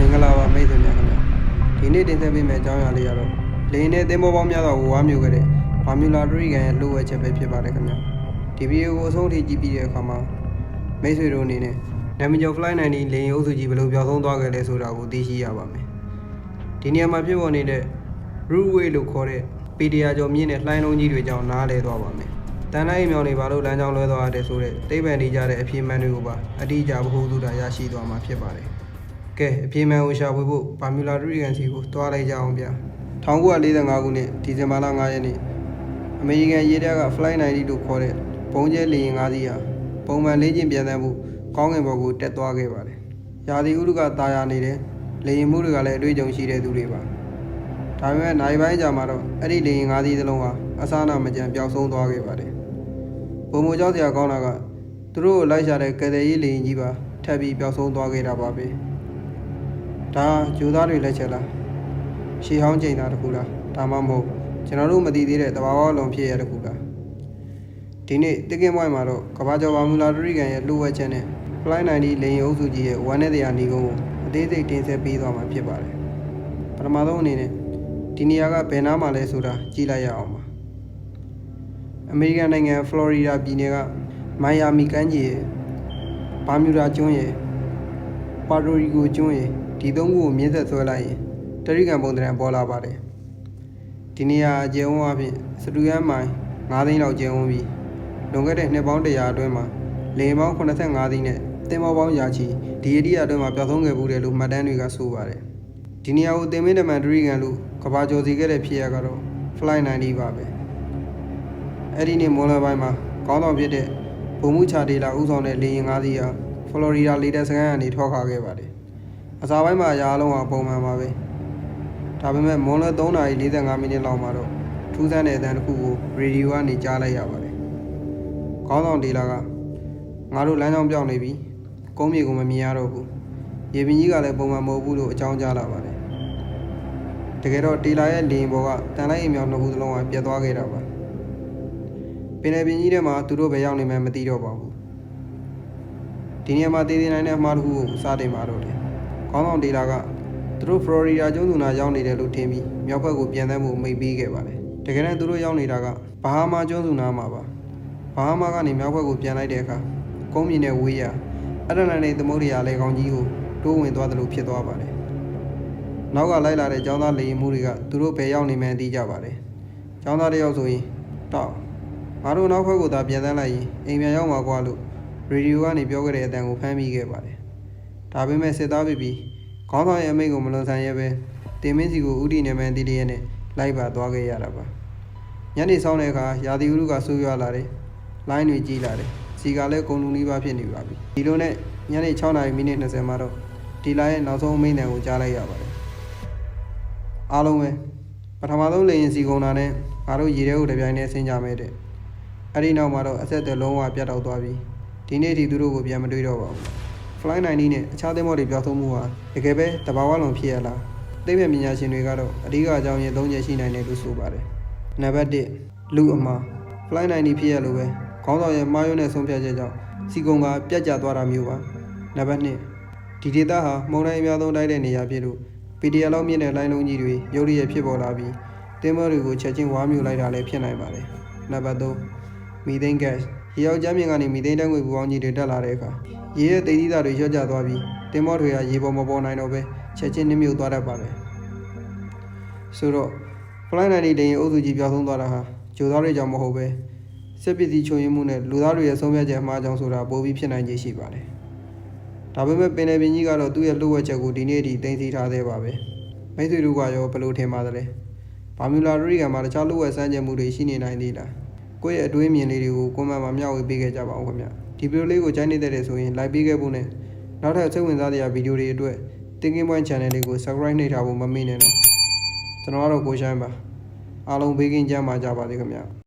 မင်္ဂလာပါမိတ်ဆွေများခင်ဗျာဒီနေ့တင်ဆက်ပေးမယ့်အကြောင်းအရာလေးကတော့လေနဲ့သင်္ဘောပေါင်းများစွာကိုဝါမျိုးခဲ့တဲ့ဘာမြူလာဒရီကန်ရဲ့လိုအပ်ချက်ပဲဖြစ်ပါတယ်ခင်ဗျာဒီဗီဒီယိုကိုအဆုံးထိကြည့်ပြီးတဲ့အခါမှာမိတ်ဆွေတို့အနေနဲ့နမီဂျော flight 90လေယာဉ်အုပ်စုကြီးဘယ်လိုပြောင်းဆုံးသွားခဲ့လဲဆိုတာကိုသိရှိရပါမယ်ဒီနေရာမှာဖြစ်ပေါ်နေတဲ့ root way လို့ခေါ်တဲ့ပီဒီယာကျော်မြင့်တဲ့လှိုင်းလုံးကြီးတွေကြောင့်နားလဲသွားပါမယ်တန်လိုက်မြောင်တွေဘာလို့လမ်းကြောင်းလွဲသွားရတယ်ဆိုတဲ့သိပ္ပံနေကြတဲ့အပြေမှန်တွေကိုပါအတိအကျဗဟုသုတရရှိသွားမှာဖြစ်ပါတယ် ကဲအပြေမှန်ကိုရှာဖွေဖို့ဘာမြူလာဒရီကန်စီကိုတွားလိုက်ကြအောင်ဗျာ1945ခုနှစ်ဒီဇင်ဘာလ9ရက်နေ့အမေရိကန်ရေတပ်က Flight 90လို့ခေါ်တဲ့ဘုံကျဲလေယာဉ်၅စီးဟာပုံမှန်လေ့ကျင့်ပြန်တမ်းမှုကောင်းကင်ဘက်ကိုတက်သွားခဲ့ပါတယ်။ရာသီဥတုကတာယာနေတယ်လေယာဉ်မှုတွေကလည်းအတွေ့အကြုံရှိတဲ့သူတွေပါ။ဒါပေမဲ့နိုင်ပိုင်းကြာမှာတော့အဲ့ဒီလေယာဉ်၅စီးသလုံးဟာအစအနမကြံပျောက်ဆုံးသွားခဲ့ပါတယ်။ပုံမကြောက်စရာကောင်းတာကသူတို့ကိုလိုက်ရှာတဲ့ကယ်ဆယ်ရေးလေယာဉ်ကြီးပါထပ်ပြီးပျောက်ဆုံးသွားခဲ့တာပါပဲ။ ဒါဂျိုသားတွေလက်ချက်လားရှေးဟောင်းချိန်တာတခုလားဒါမှမဟုတ်ကျွန်တော်တို့မသိသေးတဲ့တဘာဝလုံးဖြစ်ရတခုလားဒီနေ့တက်ကင်းပွိုင်းမှာတော့ကဘာကျော်ဘာမူလာဒရီကန်ရဲ့လှုပ်ဝက်ချက်နဲ့ Fly 90လေယာဉ်အုပ်စုကြီးရဲ့ဝမ်းနဲ့တရားညီကုန်းကိုအသေးစိတ်တင်ဆက်ပေးသွားမှာဖြစ်ပါတယ်ပထမဆုံးအနေနဲ့ဒီနေရာကဘယ်နားမှာလဲဆိုတာကြည့်လိုက်ရအောင်ပါအမေရိကန်နိုင်ငံဖလော်ရီဒါပြည်နယ်ကမိုင်ယာမီကမ်းခြေရဲ့ဘာမြူဒါကျွန်းရဲ့ပါတိုရီကိုကျွန်းရယ် ဒီသုံးခုကိုမြင့်ဆက်ဆွဲလိုက်ရင်တရိကန်ပုံသဏ္ဍာန်ပေါ်လာပါတယ်ဒီနေရာအကျယ်ဝန်းအဖြစ်စတူယန်မိုင်9သိန်းလောက်ကျယ်ဝန်းပြီးလွန်ခဲ့တဲ့နှစ်ပေါင်း100အတွင်းမှာလေယာဉ်ပေါင်း85သိန်းနဲ့တင်မောပေါင်းရာချီဒီအရိယာအတွင်းမှာပျောက်ဆုံးခဲ့မှုတယ်လို့မှတ်တမ်းတွေကဆိုပါတယ်ဒီနေရာကိုတင်မင်းတမန်တရိကန်လို့ကဘာကျော်စီခဲ့တဲ့ဖြစ်ရကတော့ flight 90ပါပဲအဲ့ဒီနေ့မွန်လွယ်ပိုင်းမှာကောင်းဆောင်ဖြစ်တဲ့ဘုံမှုချာဒေလာဦးဆောင်တဲ့လေယာဉ်၅စီးဟာဖလော်ရီဒါလေတပ်စခန်းကနေထွက်ခွာခဲ့ပါတယ်။ အစာပိုင်းမှာအရာအလုံးကပုံမှန်ပါပဲ။ဒါပေမဲ့မွန်လွဲ3:45မိနစ်လောက်မှာတော့ထူးဆန်းတဲ့အသံတစ်ခုကိုရေဒီယိုကနေကြားလိုက်ရပါတယ်။ခေါင်းဆောင်ဒေလာကငါတို့လမ်းကြောင်းပြောင်းနေပြီ။ကုန်းမြေကိုမမြင်ရတော့ဘူး။ရေပင်ကြီးကလည်းပုံမှန်မဟုတ်ဘူးလို့အကြောင်းကြားလာပါတယ်။တကယ်တော့တေလာရဲ့လေရင်ဘောကတန်လိုက်အိမ်မြောင်နှစ်ခုစလုံးကပြတ်သွားခဲ့တာပါ။ပင်လယ်ပြင်ကြီးထဲမှာသူတို့ပဲရောက်နေမှမသိတော့ပါဘူး။ဒီနေရာမှာတည်တည်နိုင်တဲ့အမှားတစ်ခုကိုစတင်ပါတော့တယ်။ ခေါင်းဆောင်ဒေတာကသူတို့ဖလော်ရီဒါကျွန်းစုနာရောက်နေတယ်လို့ထင်ပြီးမြောက်ဘက်ကိုပြန်တမ်းမှုမိတ်ပေးခဲ့ပါတယ်။တကယ်တမ်းသူတို့ရောက်နေတာကဘာဟာမာကျွန်းစုနာမှာပါ။ဘာဟာမာကနေမြောက်ဘက်ကိုပြန်လိုက်တဲ့အခါကုန်းမြင့်တဲ့ဝေးရအတ္တလန်တိတ်သမုဒ္ဒရာလေကောင်ကြီးကိုတိုးဝင်သွားတယ်လို့ဖြစ်သွားပါတယ်။နောက်ကလိုက်လာတဲ့ចောင်းသားလေရင်မှုတွေကသူတို့ဘယ်ရောက်နေမှန်းသိကြပါတယ်။ចောင်းသားတစ်ယောက်ဆိုရင်တောက်ငါတို့နောက်ဘက်ကိုသာပြန်တန်းလိုက်ရင်အိမ်ပြန်ရောက်မှာကွာလို့ရေဒီယိုကနေပြောခဲ့တဲ့အတန်ကိုဖမ်းမိခဲ့ပါတယ်။ ဒါပေမဲ့စစ်သားပြပြီးခေါင်းဆောင်ရဲ့အမိန့်ကိုမလွန်ဆန်ရဲပဲတင်မင်းစီကိုဥတီနေမှန်းတီးလျက်နဲ့လိုက်ပါသွားခဲ့ရတာပါ။ညနေဆောင်တဲ့အခါရာသီဥတုကဆိုးရွားလာတယ်။လိုင်းတွေကြီးလာတယ်။စီကလည်းကုန်လူနီးပါးဖြစ်နေပါပြီ။ဒီလိုနဲ့ညနေ6နာရီမိနစ်20မှာတော့ဒီလာရဲ့နောက်ဆုံးအမိန့်တန်ကိုကြားလိုက်ရပါတယ်။အားလုံးပဲပထမဆုံးလေရင်စီကုန်တာနဲ့ငါတို့ရေထဲကိုတပြိုင်တည်းဆင်းကြမယ်တဲ့။အဲ့ဒီနောက်မှာတော့အဆက်အသွယ်လုံးဝပြတ်တောက်သွားပြီ။ဒီနေ့ဒီသူတို့ကိုပြန်မတွေ့တော့ပါဘူး။ Fly 90နဲ့အခြားသင်္ဘောတွေပြောင်းဆုံးမှုဟာတကယ်ပဲတဘာဝလုံးဖြစ်ရလား။သိပ္ပံပညာရှင်တွေကတော့အဓိကအကြောင်းရင်း၃ချက်ရှိနိုင်တယ်လို့ဆိုပါတယ်။နံပါတ်1လူအမှား Fly 90ဖြစ်ရလို့ပဲခေါင်းဆောင်ရဲ့မှားယွင်းတဲ့ဆုံးဖြတ်ချက်ကြောင့်စီကုံကပြတ်ကျသွားတာမျိုးပါ။နံပါတ်2ဒီဒေတာဟာမုန်တိုင်းအများဆုံးတိုက်တဲ့နေရာဖြစ်လို့ PDL လောက်မြင့်တဲ့လိုင်းလုံးကြီးတွေရုတ်ရည်ဖြစ်ပေါ်လာပြီးသင်္ဘောတွေကိုချက်ချင်းဝါမျိုးလိုက်တာလည်းဖြစ်နိုင်ပါတယ်။နံပါတ်3 methane gas ရေရောက်ကြမ်းမြင်ကနေမီသိန်းတန်းငွေပူပေါင်းကြီးတွေတက်လာတဲ့အခါရေရဲ့တိတ်သီးတာတွေလျော့ကျသွားပြီးတင်မောတွေကရေပေါ်မပေါ်နိုင်တော့ပဲချက်ချင်းနှမြုပ်သွားတတ်ပါတယ်ဆိုတော့ fly 90တိန်အုပ်စုကြီးပြောင်းဆုံးသွားတာဟာဂျိုသားတွေကြောင့်မဟုတ်ပဲစစ်ပစ္စည်းချုံရင်မှုနဲ့လူသားတွေရဲ့ဆုံးဖြတ်ချက်အမှားကြောင့်ဆိုတာပိုပြီးဖြစ်နိုင်ခြေရှိပါတယ်ဒါပေမဲ့ပင်လယ်ပြင်ကြီးကတော့သူ့ရဲ့လှုပ်ဝက်ချက်ကိုဒီနေ့အထိတင်စီထားသေးပါပဲမိတ်ဆွေတို့ကရောဘယ်လိုထင်ပါသလဲဘာမြူလာရီကမှာတခြားလှုပ်ဝက်စမ်းကြမှုတွေရှိနေနိုင်သေးလား ကိုယ့်ရဲ့အတွေးမြင်လေးတွေကိုကွန်မန့်မှာမျှဝေပေးခဲ့ကြပါဦးခင်ဗျဒီဗီဒီယိုလေးကိုကြိုက်နေတဲ့ဆိုရင် like ပေးခဲ့ဖို့နဲ့နောက်ထပ်စိတ်ဝင်စားစရာဗီဒီယိုတွေအတွက် Thinking Point Channel လေးကို subscribe နှိပ်ထားဖို့မမေ့နဲ့တော့ကျွန်တော်ကတော့ကိုရှိုင်းပါအားလုံးဘေးကင်းကြပါကြပါစေခင်ဗျ